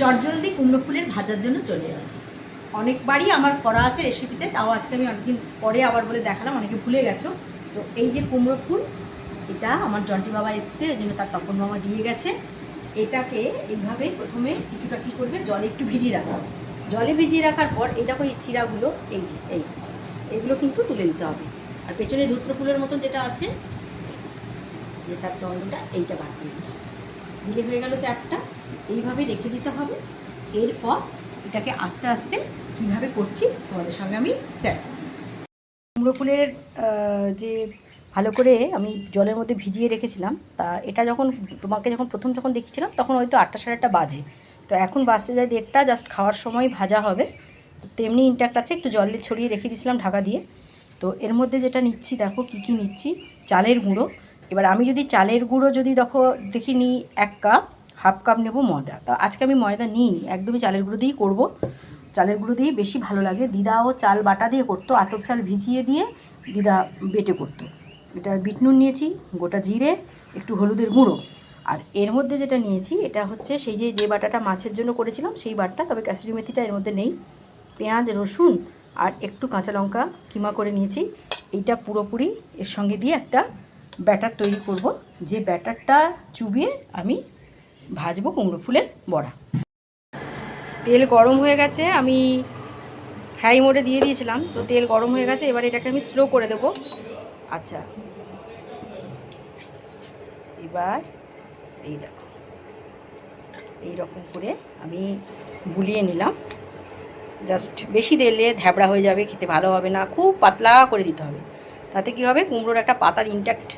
চটজলদি কুমড়ো ফুলের ভাজার জন্য চলে এলাম। অনেকবারই আমার করা আছে রেসিপিতে তাও আজকে আমি অনেকদিন পরে আবার বলে দেখালাম, অনেকে ভুলে গেছো। তো এই যে কুমড়ো ফুল, এটা আমার জন্টি বাবা এসছে ওই জন্য তার তপন মামা দিয়ে গেছে। এটাকে এইভাবে প্রথমে কিছুটা কী করবে, জলে একটু ভিজিয়ে রাখা। জলে ভিজিয়ে রাখার পর এই দেখো এই শিরাগুলো, এই যে, এই, এগুলো কিন্তু তুলে নিতে হবে। আর পেছনে ধুত্র ফুলের মতন যেটা আছে যে তার দণ্ডটা এইটা বাদ দিয়ে দিতে হবে। দিলে হয়ে গেল চারটা এইভাবে রেখে দিতে হবে। এরপর এটাকে আস্তে আস্তে কীভাবে করছি তোমাদের সঙ্গে আমি শেয়ার কুমড়ো ফুলের যে ভালো করে আমি জলের মধ্যে ভিজিয়ে রেখেছিলাম, তা এটা যখন তোমাকে যখন প্রথম যখন দেখেছিলাম তখন হয়তো আটটা সাড়ে আটটা বাজে। তো এখন বাজতে যায় দেড়টা জাস্ট খাওয়ার সময় ভাজা হবে। তেমনি ইনট্যাক্ট আছে, একটু জলে ছড়িয়ে রেখে দিয়েছিলাম ঢাকা দিয়ে। তো এর মধ্যে যেটা নিচ্ছি, দেখো কী কী নিচ্ছি, চালের গুঁড়ো। এবার আমি যদি চালের গুঁড়ো যদি দেখো, দেখি নিই এক কাপ, হাফ কাপ নেব ময়দা। তা আজকে আমি ময়দা নিই একদমই চালের গুঁড়ো দিয়েই করব। চালের গুঁড়ো দিয়েই বেশি ভালো লাগে। দিদাও চাল বাটা দিয়ে করতো, আতপ চাল ভিজিয়ে দিয়ে দিদা বেটে করতো। এটা বিট নুন নিয়েছি, গোটা জিরে, একটু হলুদের গুঁড়ো। আর এর মধ্যে যেটা নিয়েছি, এটা হচ্ছে সেই যে যে বাটাটা মাছের জন্য করেছিলাম, সেই বাটটা, তবে কাসুরি মেথিটা এর মধ্যে নেই। পেঁয়াজ, রসুন আর একটু কাঁচা লঙ্কা কিমা করে নিয়েছি। এইটা পুরোপুরি এর সঙ্গে দিয়ে একটা ব্যাটার তৈরি করব, যে ব্যাটারটা চুবিয়ে আমি ভাজবো কুমড়ো ফুলের বড়া। তেল গরম হয়ে গেছে, আমি হাই মোডে দিয়ে দিয়েছিলাম, তো তেল গরম হয়ে গেছে, এবার এটাকে আমি স্লো করে দেব। আচ্ছা। এবার এই দেখো, এই রকম করে আমি বুলিয়ে নিলাম। জাস্ট বেশি দিলে ধ্যাবড়া হয়ে যাবে, খেতে ভালো হবে না, খুব পাতলা করে দিতে হবে। তাতে কি হবে? কুমড়োর একটা পাতার ইনট্যাক্ট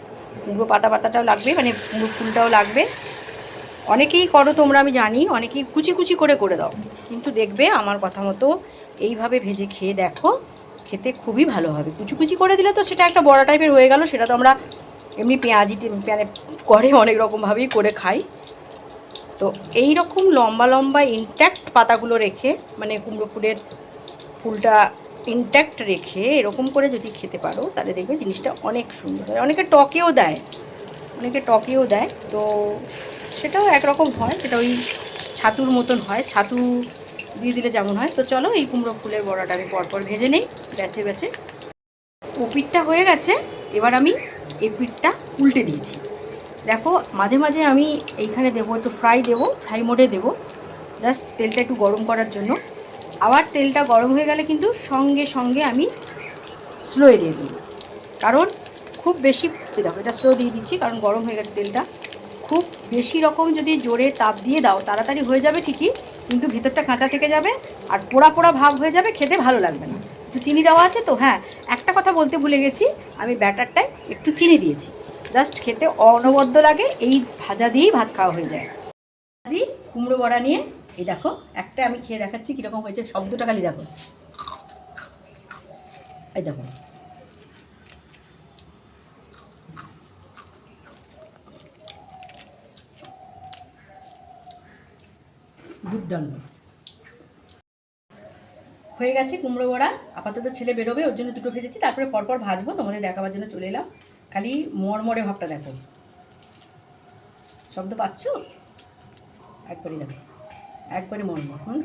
কুমড়ো পাতা পাতাটাও লাগবে মানে কুমড়ো ফুলটাও লাগবে। অনেকেই করো তোমরা, আমি জানি, অনেকেই কুচি কুচি করে করে দাও। কিন্তু দেখবে আমার কথা মতো এইভাবে ভেজে খেয়ে দেখো, খেতে খুবই ভালো হবে। কুচি কুচি করে দিলে তো সেটা একটা বড়া টাইপের হয়ে গেল, সেটা তো আমরা এমনি পেঁয়াজি প্যানে করে অনেক রকমভাবেই করে খাই। তো এই রকম লম্বা লম্বা ইনট্যাক্ট পাতাগুলো রেখে মানে কুমড়ো ফুলের ফুলটা ইনট্যাক্ট রেখে এরকম করে যদি খেতে পারো, তাহলে দেখবে জিনিসটা অনেক সুন্দর হয়। অনেকে টকেও দেয়, অনেকে টকেও দেয়। তো সেটাও একরকম হয়, সেটা ওই ছাতুর মতন হয়, ছাতু দিয়ে দিলে যেমন হয়। তো চলো এই কুমড়ো ফুলের বড়াটা আমি পরপর ভেজে নেই বেছে বেছে ও পিঠটা হয়ে গেছে, এবার আমি এই পিঠটা উল্টে দিয়েছি। দেখো, মাঝে মাঝে আমি এইখানে দেবো, একটু ফ্রাই দেবো ফ্রাই মোডে দেবো। জাস্ট তেলটা একটু গরম করার জন্য। আবার তেলটা গরম হয়ে গেলে কিন্তু সঙ্গে সঙ্গে আমি স্লোয়ে দিয়ে দিই। কারণ খুব বেশি দেখো, এটা স্লো দিয়ে দিচ্ছি, কারণ গরম হয়ে গেছে তেলটা। খুব বেশি রকম যদি জোরে তাপ দিয়ে দাও, তাড়াতাড়ি হয়ে যাবে ঠিকই, কিন্তু ভেতরটা কাঁচা থেকে যাবে আর পোড়া পোড়া ভাব হয়ে যাবে, খেতে ভালো লাগবে না। একটু চিনি দেওয়া আছে তো? হ্যাঁ একটা কথা বলতে ভুলে গেছি, আমি ব্যাটারটায় একটু চিনি দিয়েছি। জাস্ট খেতে অনবদ্য লাগে, এই ভাজা দিয়েই ভাত খাওয়া হয়ে যায়। ভাজি, কুমড়ো বড়া নিয়ে এই দেখো, একটা আমি খেয়ে দেখাচ্ছি কীরকম হয়েছে, শব্দটা খালি দেখো। এই দেখো। দুর্দান্ত হয়ে গেছে কুমড়ো বড়া, আপাতত ছেলে বেরোবে, ওর জন্য দুটো ভেজেছি, তারপরে পরপর ভাজবো, তোমাদের দেখাবার জন্য চলে এলাম। খালি মরমরে ভাবটা দেখো। শব্দ পাচ্ছ? একবারই দেখো একবারে মরবো হুম